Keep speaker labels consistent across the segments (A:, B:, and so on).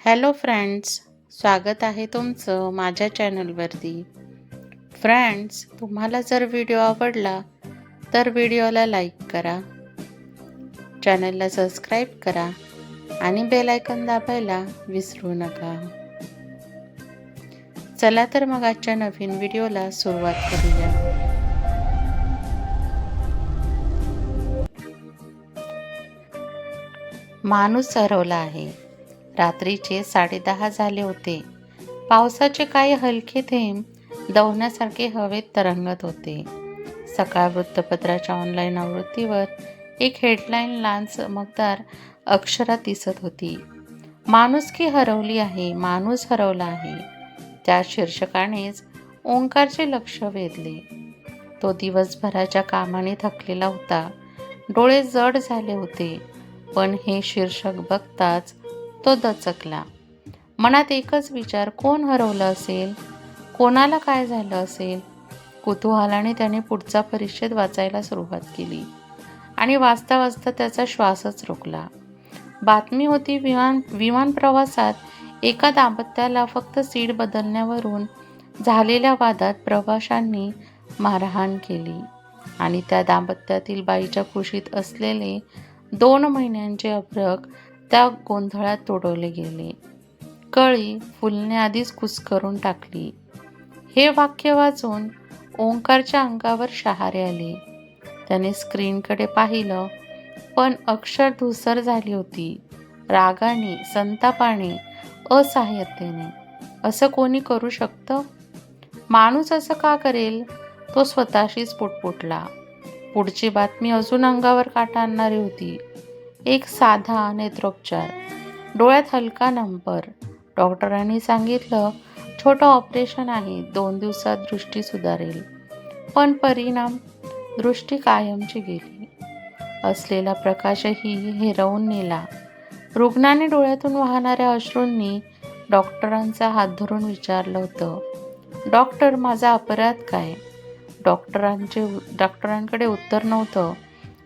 A: Hello friends स्वागत आहे तुमचं माझ्या चॅनलवरती. फ्रेंड्स तुम्हाला जर व्हिडिओ आवडला तर व्हिडिओला लाईक करा. चॅनलला सबस्क्राईब करा आणि बेल आयकॉन दाबायला विसरू नका. चला तर मग आजच्या नवीन व्हिडिओला सुरुवात करूया. माणूस हरवला आहे. रात्रीचे साडेदहा झाले होते. पावसाचे काही हलके थेंब दवण्यासारखे हवेत तरंगत होते. सकाळ वृत्तपत्राच्या ऑनलाईन आवृत्तीवर एक हेडलाईन लहान चमकदार अक्षरात दिसत होती. माणुसकी हरवली आहे? माणूस हरवला आहे. त्या शीर्षकानेच ओंकारचे लक्ष वेधले. तो दिवसभराच्या कामाने थकलेला होता. डोळे जड झाले होते. पण हे शीर्षक बघताच तो दचकला. मनात एकच विचार कोण हरवलं असेल? कोणाला काय झालं असेल? कुतूहलाने त्याने पुढचा परिच्छेद वाचायला सुरुवात केली. आणि वाचता वाचता त्याचा श्वासच रोखला. बातमी होती विमान विमान प्रवासात एका दाम्पत्याला फक्त सीट बदलण्यावरून झालेल्या वादात प्रवाशांनी मारहाण केली. आणि त्या दाम्पत्यातील बाईच्या कुशीत असलेले दोन महिन्यांचे अभ्रक त्या गोंधळात तोडवले गेले. कळी फुलने आधीच कुस्करून टाकली. हे वाक्य वाचून ओंकारच्या अंगावर शहारे आले. त्याने स्क्रीनकडे पाहिलं पण अक्षर धुसर झाली होती. रागाने संतापाने असहाय्यतेने असं कोणी करू शकतं? माणूस असं का करेल? तो स्वतःशीच पुटपुटला. पुढची बातमी अजून अंगावर काटा आणणारी होती. एक साधा नेत्रोपचार. डोळ्यात हलका नंबर. डॉक्टरांनी सांगितलं छोटं ऑपरेशन आहे दोन दिवसात दृष्टी सुधारेल. पण परिणाम दृष्टी कायमची गेली. असलेला प्रकाशही हेरवून नेला. रुग्णाने डोळ्यातून वाहणाऱ्या अश्रूंनी डॉक्टरांचा हात धरून विचारलं होतं डॉक्टर माझा अपराध काय? डॉक्टरांचे डॉक्टरांकडे उत्तर नव्हतं.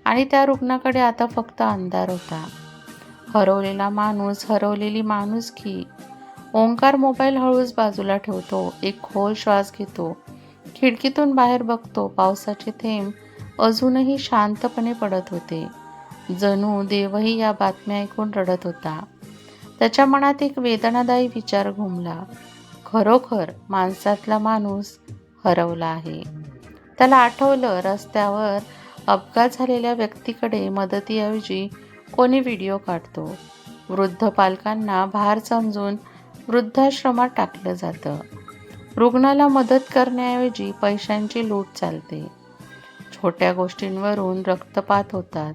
A: आणि त्या रुग्णाकडे आता फक्त अंधार होता. हरवलेला माणूस हरवलेली माणूस की? ओंकार मोबाईल हळूच बाजूला ठेवतो एक खोल श्वास घेतो. खिडकीतून बाहेर बघतो पावसाचे थेंब अजूनही शांतपणे पडत होते. जणू देवही या बातम्या ऐकून रडत होता. त्याच्या मनात एक वेदनादायी विचार घुमला. खरोखर माणसातला माणूस हरवला आहे. त्याला आठवलं रस्त्यावर अपघात झालेल्या व्यक्तीकडे मदतीऐवजी कोणी व्हिडिओ काढतो. वृद्ध पालकांना भार समजून वृद्धाश्रमात टाकलं जातं. रुग्णाला मदत करण्याऐवजी पैशांची लूट चालते. छोट्या गोष्टींवरून रक्तपात होतात.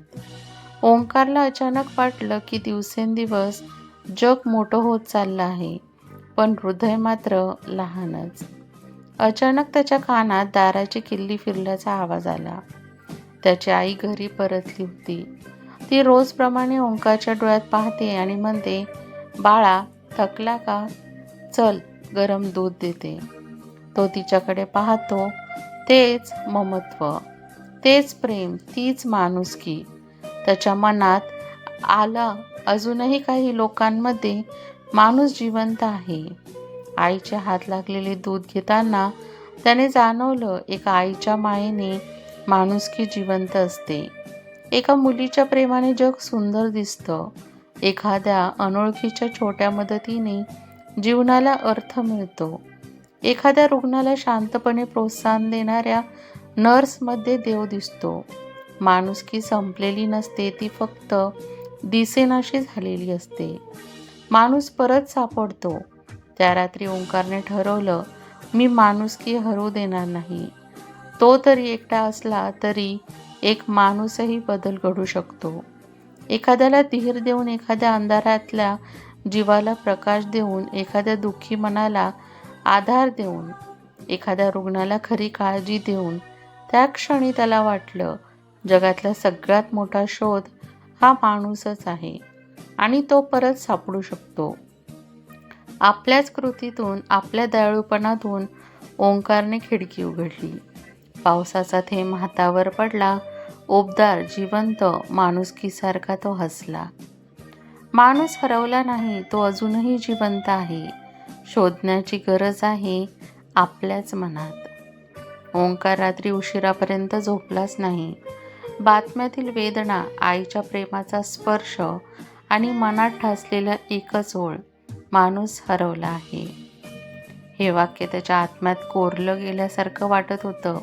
A: ओंकारला अचानक वाटलं की दिवसेंदिवस जग मोठं होत चाललं आहे पण हृदय मात्र लहानच. अचानक त्याच्या कानात दाराची किल्ली फिरल्याचा आवाज आला. त्याची आई घरी परतली होती. ती रोजप्रमाणे ओंकाच्या डोळ्यात पाहते आणि म्हणते बाळा थकला का? चल गरम दूध देते. तो तिच्याकडे पाहतो तेच ममत्व तेच प्रेम तीच माणुसकी. त्याच्या मनात आला अजूनही काही लोकांमध्ये माणूस जिवंत आहे. आईचे हात लागलेले दूध घेताना त्याने जाणवलं एका आईच्या मायेने माणुसकी जिवंत असते. एका मुलीच्या प्रेमाने जग सुंदर दिसतं. एखाद्या अनोळखीच्या छोट्या मदतीने जीवनाला अर्थ मिळतो. एखाद्या रुग्णाला शांतपणे प्रोत्साहन देणाऱ्या नर्समध्ये देव दिसतो. माणुसकी संपलेली नसते ती फक्त दिसेनाशी झालेली असते. माणूस परत सापडतो. त्या रात्री ओंकारने ठरवलं मी माणुसकी हरू देणार नाही. तो तरी एकटा असला तरी एक माणूसही बदल घडू शकतो. एखाद्याला धीर देऊन एखाद्या अंधारातल्या जीवाला प्रकाश देऊन एखाद्या दुःखी मनाला आधार देऊन एखाद्या रुग्णाला खरी काळजी देऊन त्या क्षणी त्याला वाटलं जगातला सगळ्यात मोठा शोध हा माणूसच आहे आणि तो परत सापडू शकतो. आपल्याच कृतीतून आपल्या दयाळूपणातून ओंकारने खिडकी उघडली. पावसाचा थेंब हातावर पडला. उबदार जिवंत माणुसकीसारखा तो हसला. माणूस हरवला नाही तो अजूनही जिवंत आहे. शोधण्याची गरज आहे आपल्याच मनात. ओंकार रात्री उशिरापर्यंत झोपलाच नाही. बातम्यातील वेदना आईच्या प्रेमाचा स्पर्श आणि मनात ठासलेलं एकच ओळ माणूस हरवला आहे. हे वाक्य त्याच्या आत्म्यात कोरलं गेल्यासारखं वाटत होतं.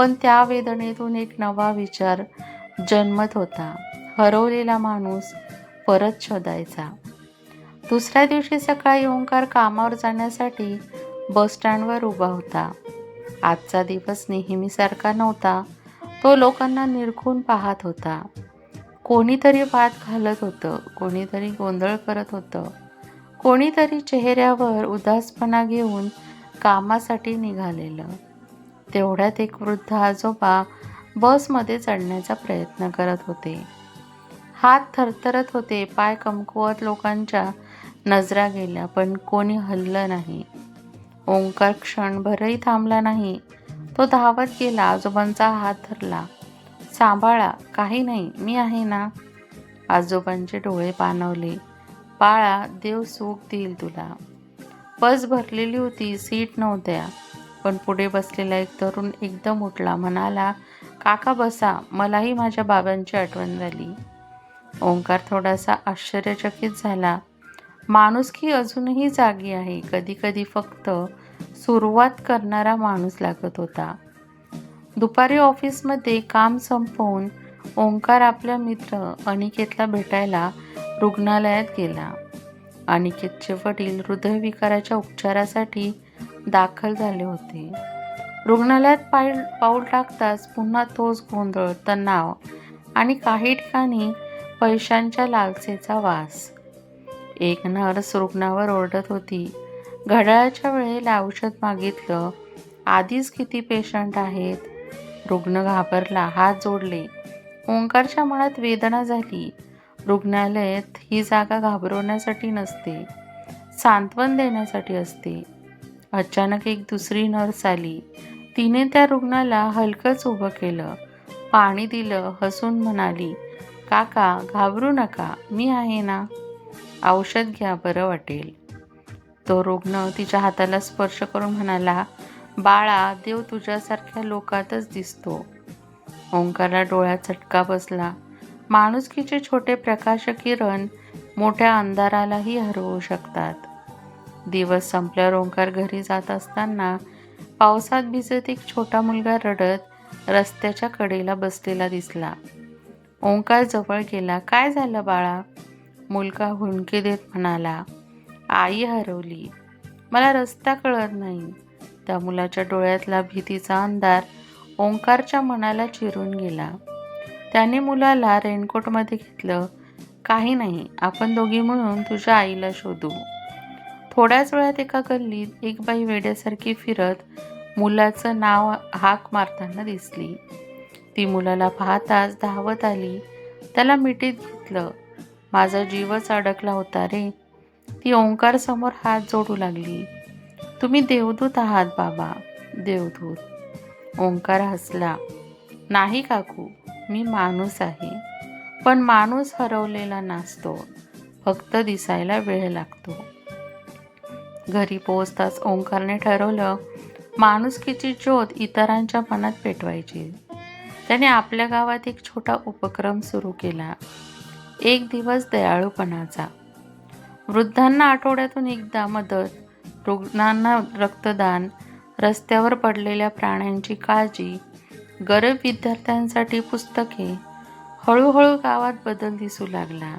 A: पण त्या वेदनेतून एक नवा विचार जन्मत होता. हरवलेला माणूस परत शोधायचा. दुसऱ्या दिवशी सकाळी ओंकार कामावर जाण्यासाठी बसस्टँडवर उभा होता. आजचा दिवस नेहमीसारखा नव्हता. तो लोकांना निरखून पाहत होता. कोणीतरी वाद घालत होतं. कोणीतरी गोंधळ करत होतं. कोणीतरी चेहऱ्यावर उदासपणा घेऊन कामासाठी निघालेलं. तेवढ्यात एक वृद्ध आजोबा बसमध्ये चढण्याचा प्रयत्न करत होते. हात थरथरत होते पाय कमकुवत लोकांच्या नजरा गेल्या पण कोणी हललं नाही. ओंकार क्षणभरही थांबला नाही. तो धावत गेला आजोबांचा हात धरला. सांभाळा काही नाही मी आहे ना? आजोबांचे डोळे पाणवले. बाळा देव सुख देईल तुला. बस भरलेली होती सीट नव्हत्या. पण पुढे बसलेला एक तरुण एकदम उठला म्हणाला काका बसा मलाही माझ्या बाबांची आठवण झाली. ओंकार थोडासा आश्चर्यचकित झाला. माणूस की अजूनही जागी आहे? कधी कधी फक्त सुरुवात करणारा माणूस लागत होता. दुपारी ऑफिसमध्ये काम संपवून ओंकार आपल्या मित्र अनिकेतला भेटायला रुग्णालयात गेला. अनिकेतचे वडील हृदयविकाराच्या उपचारासाठी दाखल झाले होते. रुग्णालयात पाय पाऊल टाकताच पुन्हा तोच गोंधळ तणाव आणि काही ठिकाणी पैशांच्या लालसेचा वास. एक नर्स रुग्णावर ओरडत होती घड्याळाच्या वेळेला औषध मागितलं. आधीच किती पेशंट आहेत. रुग्ण घाबरला हात जोडले. ओंकारच्या मनात वेदना झाली. रुग्णालयात ही जागा घाबरवण्यासाठी नसते सांत्वन देण्यासाठी असते. अचानक एक दुसरी नर्स आली. तिने त्या रुग्णाला हलकंच उभं केलं. पाणी दिलं हसून म्हणाली काका घाबरू नका मी आहे ना? औषध घ्या बरं वाटेल. तो रुग्ण तिच्या हाताला स्पर्श करून म्हणाला बाळा देव तुझ्यासारख्या लोकातच दिसतो. ओंकारला डोळ्यात चटका बसला. माणुसकीचे छोटे प्रकाश किरण मोठ्या अंधारालाही हरवू शकतात. दिवस संपल्यावर ओंकार घरी जात असताना पावसात भिजत एक छोटा मुलगा रडत रस्त्याच्या कडेला बसलेला दिसला. ओंकार जवळ गेला काय झालं बाळा? मुलगा हुंडकी देत म्हणाला आई हरवली. मला रस्ता कळत नाही. त्या मुलाच्या डोळ्यातला भीतीचा अंधार ओंकारच्या मनाला चिरून गेला. त्याने मुलाला रेनकोटमध्ये घेतलं काही नाही आपण दोघी म्हणून तुझ्या आईला शोधू. थोड्याच वेळात एका गल्लीत एक बाई वेड्यासारखी फिरत मुलाचं नाव हाक मारताना दिसली. ती मुलाला पाहताच धावत आली. त्याला मिठीत घेतलं. माझा जीवच अडकला होता रे. ती ओंकार समोर हात जोडू लागली. तुम्ही देवदूत आहात बाबा. देवदूत. ओंकार हसला. नाही काकू मी माणूस आहे. पण माणूस हरवलेला नसतो. फक्त दिसायला वेळ लागतो. घरी पोहोचताच ओंकारने ठरवलं माणुसकीची ज्योत इतरांच्या मनात पेटवायची. त्याने आपल्या गावात एक छोटा उपक्रम सुरू केला. एक दिवस दयाळूपणाचा. वृद्धांना आठवड्यातून एकदा मदत रुग्णांना रक्तदान रस्त्यावर पडलेल्या प्राण्यांची काळजी गरीब विद्यार्थ्यांसाठी पुस्तके हळूहळू गावात बदल दिसू लागला.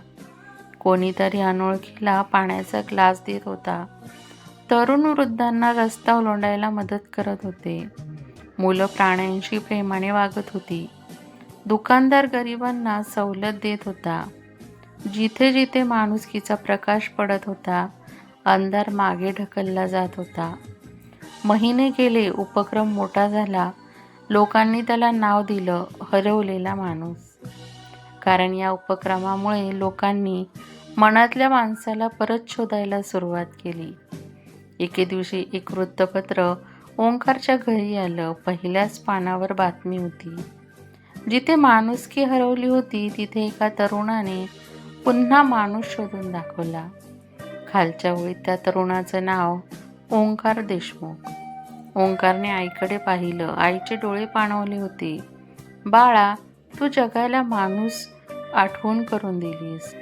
A: कोणीतरी अनोळखीला पाण्याचा ग्लास देत होता. तरुण वृद्धांना रस्ता ओलांडायला मदत करत होते. मुलं प्राण्यांशी प्रेमाने वागत होती. दुकानदार गरिबांना सवलत देत होता. जिथे जिथे माणुसकीचा प्रकाश पडत होता अंधार मागे ढकलला जात होता. महिने गेले उपक्रम मोठा झाला. लोकांनी त्याला नाव दिलं हरवलेला माणूस. कारण या उपक्रमामुळे लोकांनी मनातल्या माणसाला परत शोधायला सुरुवात केली. एके दिवशी एक वृत्तपत्र ओंकारच्या घरी आलं. पहिल्याच पानावर बातमी होती. जिथे माणुसकी हरवली होती तिथे एका तरुणाने पुन्हा माणूस शोधून दाखवला. खालच्या ओळीत त्या तरुणाचं नाव ओंकार देशमुख. ओंकारने आईकडे पाहिलं. आईचे डोळे पाणवले होते. बाळा तू जगायला माणूस आठवण करून दिलीस.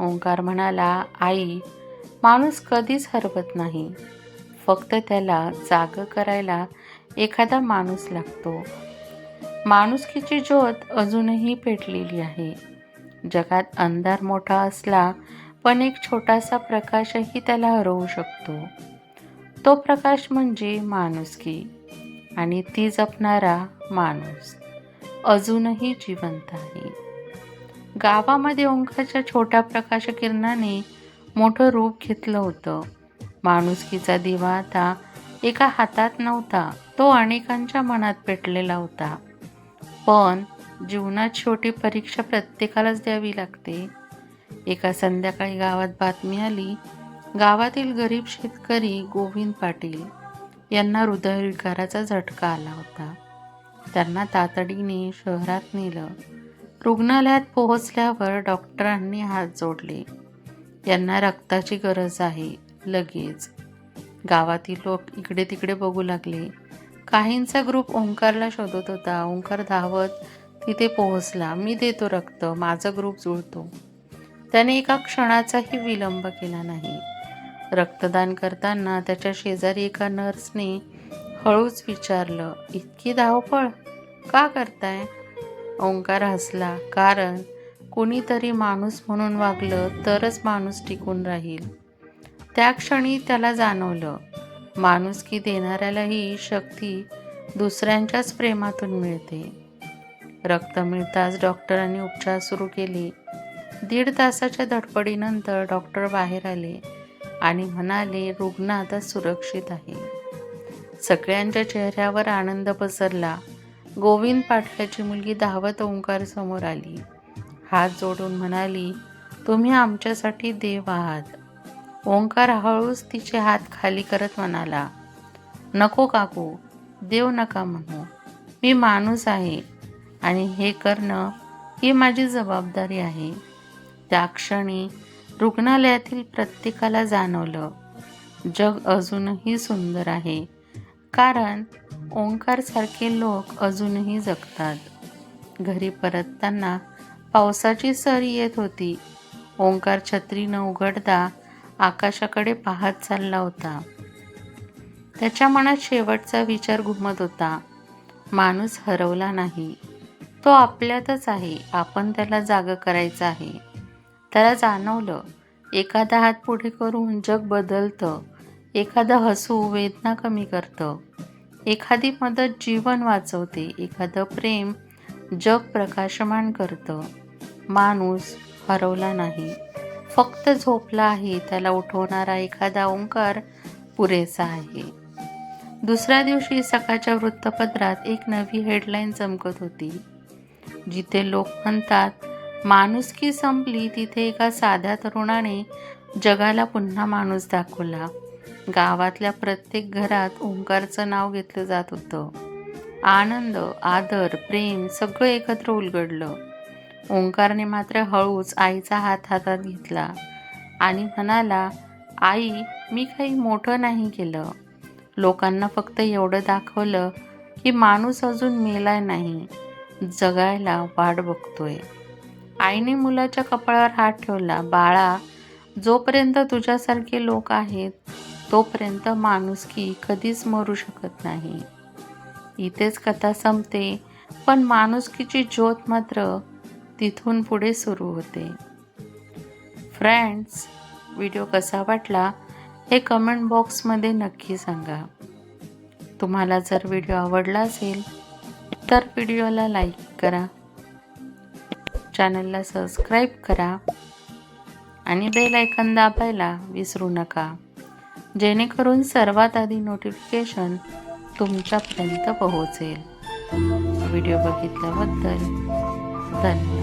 A: ओंकार म्हणाला आई माणूस कधीच हरवत नाही. फक्त त्याला जाग करायला एखादा माणूस लागतो. माणुसकीची ज्योत अजूनही पेटलेली आहे. जगात अंधार मोठा असला पण एक छोटासा प्रकाशही त्याला हरवू शकतो. तो प्रकाश म्हणजे माणुसकी आणि ती जपणारा माणूस अजूनही जिवंत आहे. गावामध्ये ओंकाच्या छोट्या प्रकाश किरणाने मोठं रूप घेतलं होतं. माणुसकीचा दिवा आता एका हातात नव्हता तो अनेकांच्या मनात पेटलेला होता. पण जीवनात छोटी परीक्षा प्रत्येकालाच द्यावी लागते. एका संध्याकाळी गावात बातमी आली गावातील गरीब शेतकरी गोविंद पाटील यांना हृदयविकाराचा झटका आला होता. त्यांना तातडीने शहरात नेलं. रुग्णालयात पोहोचल्यावर डॉक्टरांनी हात जोडले. यांना रक्ताची गरज आहे. लगेच. गावातील लोक इकडे तिकडे बघू लागले. काहींचा ग्रुप ओंकारला शोधत होता. ओंकार धावत तिथे पोहोचला. मी देतो रक्त. माझा ग्रुप जुळतो. त्याने एका क्षणाचाही विलंब केला नाही. रक्तदान करताना त्याच्या शेजारी एका नर्सने हळूच विचारलं इतकी धावपळ? का करताय? ओंकार हसला कारण कुणीतरी माणूस म्हणून वागलं तरच माणूस टिकून राहील. त्या क्षणी त्याला जाणवलं माणुसकी देणाऱ्यालाही शक्ती दुसऱ्यांच्याच प्रेमातून मिळते. रक्त मिळताच डॉक्टरांनी उपचार सुरू केले. दीड तासाच्या धडपडीनंतर डॉक्टर बाहेर आले आणि म्हणाले रुग्ण आता सुरक्षित आहे. सगळ्यांच्या चेहऱ्यावर आनंद पसरला. गोविंद पाटलाची मुलगी धावत ओंकार समोर आली. हात जोडून म्हणाली तुम्ही आमच्यासाठी देव आहात. ओंकार हळूच तिचे हात खाली करत म्हणाला नको काकू देव नका म्हणू. मी माणूस आहे आणि हे करणं ही माझी जबाबदारी आहे. त्या क्षणी रुग्णालयातील प्रत्येकाला जाणवलं जग अजूनही सुंदर आहे कारण ओंकारसारखे लोक अजूनही जगतात. घरी परतताना पावसाची सर येत होती. ओंकार छत्री न उघडता आकाशाकडे पाहत चालला होता. त्याच्या मनात शेवटचा विचार घुमत होता. माणूस हरवला नाही. तो आपल्यातच आहे. आपण त्याला जाग करायचं आहे. त्याला जाणवलं. एखादा हात पुढे करून जग बदलतं. एखादं हसू वेदना कमी करतं. एखादी मदत जीवन वाचवते. एखादं प्रेम जग प्रकाशमान करतं. माणूस हरवला नाही. फक्त झोपला आहे त्याला उठवणारा एखादा ओंकार पुरेसा आहे. दुसऱ्या दिवशी सकाळच्या वृत्तपत्रात एक नवी हेडलाईन चमकत होती. जिथे लोक म्हणतात माणुसकी संपली तिथे एका साध्या तरुणाने जगाला पुन्हा माणूस दाखवला. गावातल्या प्रत्येक घरात ओंकारचं नाव घेतलं जात होतं. आनंद आदर प्रेम सगळं एकत्र उलगडलं. ओंकारने मात्र हळूच आईचा हात हातात घेतला आणि म्हणाला आई मी काही मोठं नाही केलं. लोकांना फक्त एवढं दाखवलं की माणूस अजून मेलाय नाही. जगायला वाट बघतोय. आईने मुलाच्या कपाळावर हात ठेवला बाळा जोपर्यंत तुझ्यासारखे लोक आहेत तोपर्यंत माणुसकी कधीच मरू शकत नाही. इथेच कथा संपते पण माणुसकीची ज्योत मात्र तिथून पुढे सुरू होते. फ्रेंड्स व्हिडिओ कसा वाटला हे कमेंट बॉक्समध्ये नक्की सांगा. तुम्हाला जर व्हिडिओ आवडला असेल तर व्हिडिओला लाईक करा. चॅनलला सबस्क्राईब करा आणि बेल आयकन दाबायला विसरू नका. जेणेकरून सर्वात आधी नोटिफिकेशन तुमच्यापर्यंत पोहोचेल. व्हिडिओ बघितल्याबद्दल धन्यवाद.